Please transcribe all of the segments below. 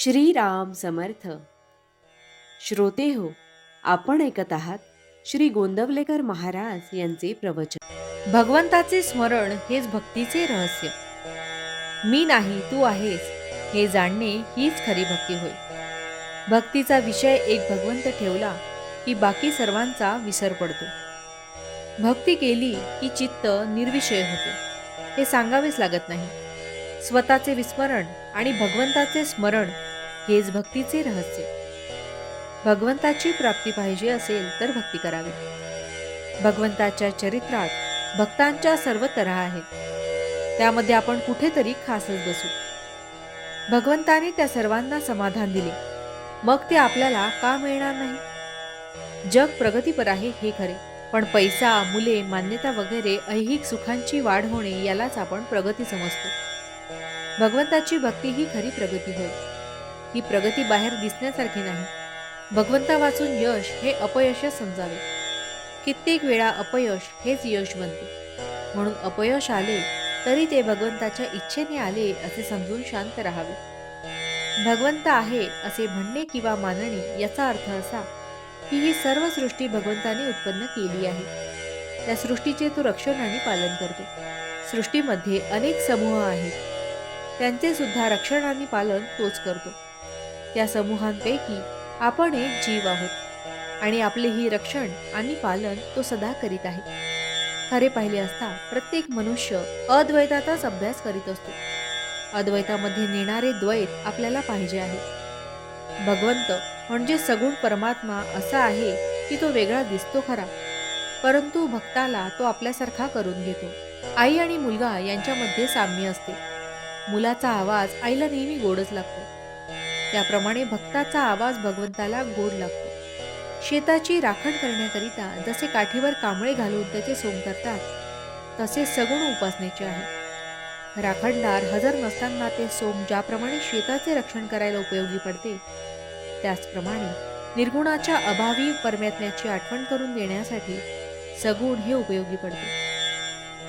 श्रीराम समर्थ. श्रोते हो आपण ऐकत आहात श्री गोंदवलेकर महाराज यांचे प्रवचन. भगवंताचे स्मरण हेच भक्तीचे रहस्य. मी नाही तू आहेस हे जाणणे हीच खरी भक्ती होय. भक्तीचा विषय एक भगवंत ठेवला की बाकी सर्वांचा विसर पडतो. भक्ती केली की चित्त निर्विषय होते. हे सांगावेच लागत नाही. स्वतःचे विस्मरण आणि भगवंताचे स्मरण हेच भक्तीचे रहस्य. भगवंताची प्राप्ती पाहिजे असेल तर भक्ती करावी. भगवंताच्या चरित्रात भक्तांच्या सर्व तऱ्हा आहेत. त्यामध्ये आपण कुठेतरी खासच बसू. भगवंताने त्या सर्वांना समाधान दिले. मग ते आपल्याला का मिळणार नाही? जग प्रगतीपर आहे हे खरे. पण पैसा मुले मान्यता वगैरे ऐहिक सुखांची वाढ होणे यालाच आपण प्रगती समजतो. भगवंताची भक्ती ही खरी प्रगती होय. ही प्रगती बाहेर दिसण्यासारखी नाही. भगवंता वाचून यश हे अपयशच समजावे. कित्येक वेळा अपयश हेच यश बनते. म्हणून अपयश आले तरी ते भगवंताच्या इच्छेने आले असे समजून शांत राहावे. भगवंत आहे असे म्हणणे किंवा मानणे याचा अर्थ असा की ही सर्व सृष्टी भगवंताने उत्पन्न केली आहे. त्या सृष्टीचे तो रक्षण आणि पालन करतो. सृष्टीमध्ये अनेक समूह आहेत. त्यांचे सुद्धा रक्षण आणि पालन तोच करतो. या समूहांपैकी आपण एक जीव आहोत आणि आपले ही रक्षण आणि पालन तो सदा करीत आहे. खरे पाहिले असता प्रत्येक मनुष्य अद्वैताचाच अभ्यास करीत असतो. अद्वैतामध्ये नेणारे द्वैत आपल्याला पाहिजे आहे. भगवंत म्हणजे सगुण परमात्मा असा आहे की तो वेगळा दिसतो खरा परंतु भक्ताला तो आपल्यासारखा करून घेतो. आई आणि मुलगा यांच्यामध्ये साम्य असते. मुलाचा आवाज आईला नेहमी गोडच लागतो. त्याप्रमाणे भक्ताचा आवाज भगवंताला गोड लागतो. शेताची राखण करण्याकरिता जसे काठीवर कांबळे घालून त्याचे सोंग करतात तसे सगुण उपासनेचे आहे. राखणदार हजर नसताना ते सोम ज्याप्रमाणे शेताचे रक्षण करायला उपयोगी पडते त्याचप्रमाणे निर्गुणाच्या अभावी परमात्म्याची आठवण करून देण्यासाठी सगुण हे उपयोगी पडते.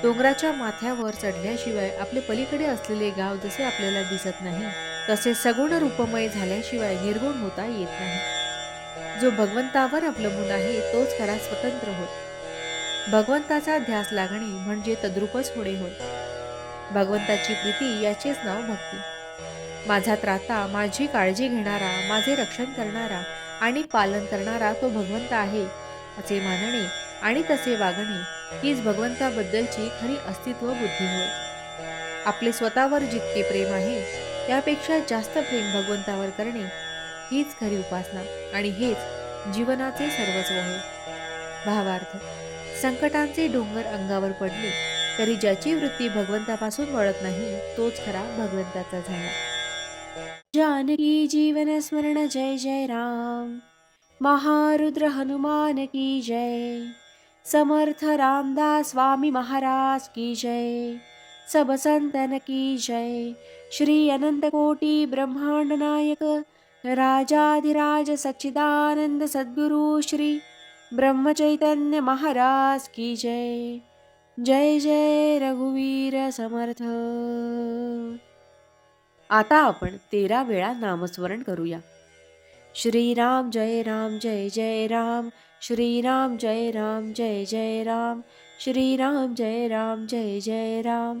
डोंगराच्या माथ्यावर चढल्याशिवाय आपले पलीकडे असलेले गाव जसे आपल्याला दिसत नाही तसे सगुण रूपमय झाल्याशिवाय निर्गुण होता येत नाही. जो भगवंतावर अवलंबून आहे तोच खरा स्वतंत्र होत. भगवंताचा ध्यास लागणे म्हणजे तद्रूपच होणे होत भगवंताची प्रीती याचेच नाव भक्ती. माझा त्राता माझी काळजी घेणारा माझे रक्षण करणारा आणि पालन करणारा तो भगवंत आहे असे मानणे आणि तसे वागणे हीच भगवंताबद्दलची खरी अस्तित्व बुद्धी होय. आपले स्वतःवर जितके प्रेम आहे त्यापेक्षा जास्त प्रेम भगवंतावर करणे हीच खरी उपासना आणि हेच जीवनाचे सर्वस्व होय भावार्थ संकटांचे डोंगर अंगावर पडले तरी ज्याची वृत्ती भगवंतापासून वळत नाही तोच खरा भगवंताचा झाला. जानकी जीवन स्मरण जय जय राम. महारुद्र हनुमान की जय. समर्थ रामदास स्वामी महाराज की जय. सब संतन की जय। श्री अनंत कोटी ब्रह्मांड नायक राजाधिराज सच्चिदानंद सद्गुरु श्री ब्रह्मचैतन्य महाराज की जय। जय जय रघुवीर समर्थ। आता आपण तेरा वेळा नामस्मरण करूया। श्रीराम जय राम जय जय राम। श्रीराम जय राम जय जय राम। श्रीराम जय राम जय जय राम।